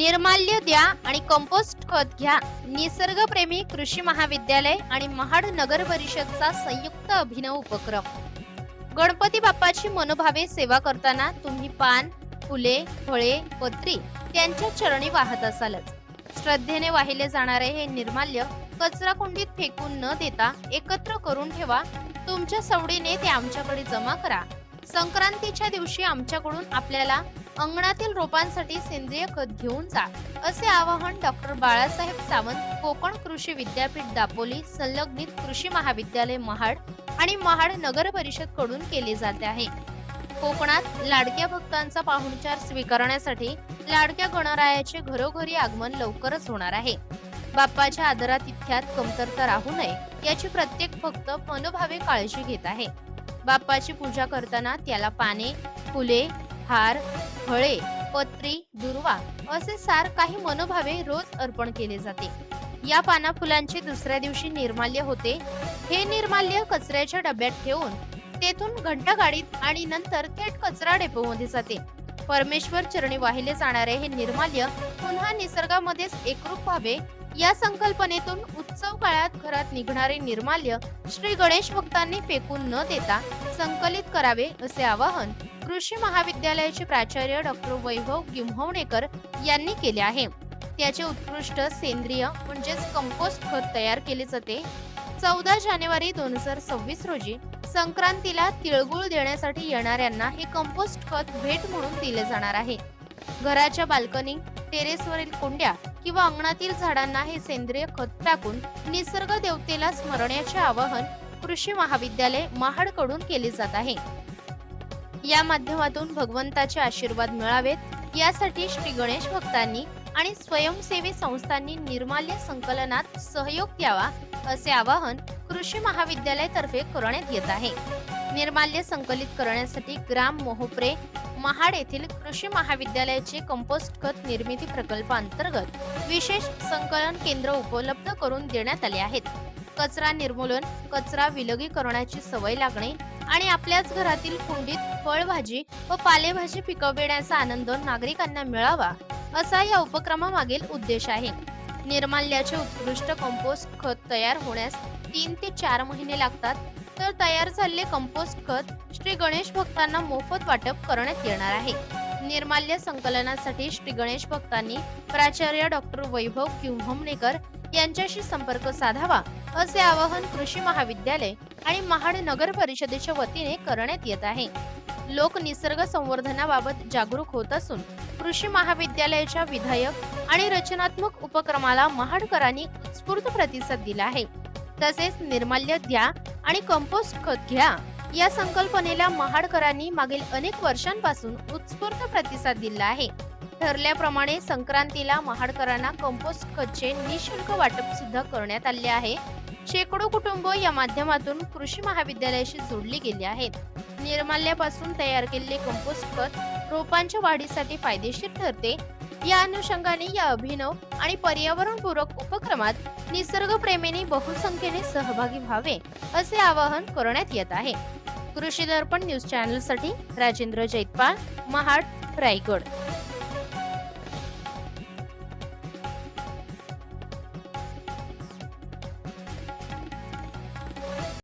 निर्माल्य द्या आणि कंपोस्ट खत घ्या. निसर्गप्रेमी कृषी महाविद्यालय आणि महाड नगर परिषदचा संयुक्त अभिनव उपक्रम. गणपती बाप्पाची मनोभावे सेवा करताना तुम्ही पान फुले फळे पत्री त्यांच्या चरणी वाहत असालच. श्रद्धेने वाहिले जाणारे हे निर्माल्य कचरा कुंडीत फेकून न देता एकत्र करून ठेवा. तुमच्या सवडीने ते आमच्याकडे जमा करा. संक्रांतीच्या दिवशी आमच्याकडून आपल्याला अंगणातील रोपांसाठी सेंद्रिय खत घेऊन जा असे आवाहन डॉक्टर बाळासाहेब सावंत कोकण कृषी विद्यापीठ दापोली संलग्नित कृषी महाविद्यालय महाड आणि महाड नगर परिषदकडून केले जाते आहे. कोकणात लाडक्या भक्तांचा पाहुणचार स्वीकारण्यासाठी लाडक्या गणरायाचे घरोघरी आगमन लवकरच होणार आहे. बाप्पाच्या आदरातिथ्यात कमतरता राहू नये याची प्रत्येक भक्त मनोभावे काळजी घेत आहे. बाप्पाची पूजा करताना त्याला पाने फुले हार फळे पत्री दुर्वा असे सार काही मनोभावे रोज अर्पण केले जाते. या पाना फुलांचे दुसऱ्या दिवशी निर्माल्य होते. हे निर्माल्य कचऱ्याच्या डब्यात ठेवून तेथून घंटा गाडीत आणि नंतर थेट कचरा डेपोमध्ये जाते. परमेश्वर चरणी वाहिले जाणारे हे निर्माल्य पुन्हा निसर्गामध्येच एकरूप व्हावे या संकल्पनेतून उत्सव काळात घरात निघणारे निर्माल्य श्री गणेश भक्तांनी फेकून न देता संकलित करावे असे आवाहन कृषी महाविद्यालयाचे प्राचार्य डॉक्टर वैभव गिम्हवणेकर यांनी केले आहे. त्याचे उत्कृष्ट सेंद्रिय म्हणजेच कंपोस्ट खत तयार केले जाते. चौदा जानेवारी दोन हजार सव्वीस रोजी संक्रांतीला तिळगुळ देण्यासाठी येणाऱ्यांना हे कंपोस्ट खत भेट म्हणून दिले जाणार आहे. घराच्या बाल्कनी टेरेसवरील कुंड्या किंवा अंगणातील झाडांना हे सेंद्रिय खत टाकून निसर्ग देवतेला स्मरण्याचे आवाहन कृषी महाविद्यालय महाडकडून केले जात आहे. या माध्यमातून भगवंताचे आशीर्वाद मिळावेत. यासाठी श्री गणेश भक्तांनी आणि स्वयंसेवी संस्थांनी निर्माल्य संकलनात सहयोग द्यावा असे आवाहन कृषी महाविद्यालय तर्फे करण्यात येत आहे. निर्माल्य संकलित करण्यासाठी ग्राम मोहप्रे महाड येथील कृषी महाविद्यालयाचे कंपोस्ट खत निर्मिती प्रकल्पांतर्गत विशेष संकलन केंद्र उपलब्ध करून देण्यात आले आहेत. कचरा निर्मूलन कचरा विलगीकरणाची सवय लागणे आणि आपल्याच घरातील कुंडीत फळभाजी व पालेभाजी पिकविण्याचा आनंद नागरिकांना मिळावा असा या उपक्रमामागील उद्देश आहे. निर्माल्याचे उत्कृष्ट कंपोस्ट खत तयार होण्यास तीन ते चार महिने लागतात. तर तयार झालेले कंपोस्ट खत श्री गणेश भक्तांना मोफत वाटप करण्यात येणार आहे. निर्माल्य संकलनासाठी श्री गणेश भक्तांनी प्राचार्य डॉक्टर वैभव किंभमनेकर यांच्याशी संपर्क साधावा असे आवाहन कृषी महाविद्यालय आणि महाड नगर परिषदेच्या वतीने करण्यात येत आहे. लोक निसर्ग संवर्धनाबाबत जागरूक होत असून कृषी महाविद्यालयाच्या विधायक आणि रचनात्मक उपक्रमाला महाडकरांनी उत्स्फूर्त प्रतिसाद दिला आहे. तसेच निर्माल्य द्या आणि कंपोस्ट खत घ्या या संकल्पनेला महाडकरांनी मागील अनेक वर्षांपासून उत्स्फूर्त प्रतिसाद दिला आहे. ठरल्याप्रमाणे संक्रांतीला महाडकरांना कंपोस्ट खतचे निशुल्क वाटप सुद्धा करण्यात आले आहे. शेकडो कुटुंब या माध्यमातून कृषी महाविद्यालयाशी जोडली गेली आहेत. निर्माल्यापासून तयार केलेले कंपोस्ट खत रोपांच्या वाढीसाठी फायदेशीर ठरते. या अनुषंगाने या अभिनव आणि पर्यावरणपूरक उपक्रमात निसर्गप्रेमींनी बहुसंख्येने सहभागी व्हावे असे आवाहन करण्यात येत आहे. कृषी दर्पण न्यूज चॅनलसाठी राजेंद्र जैतपाल महाड रायगड.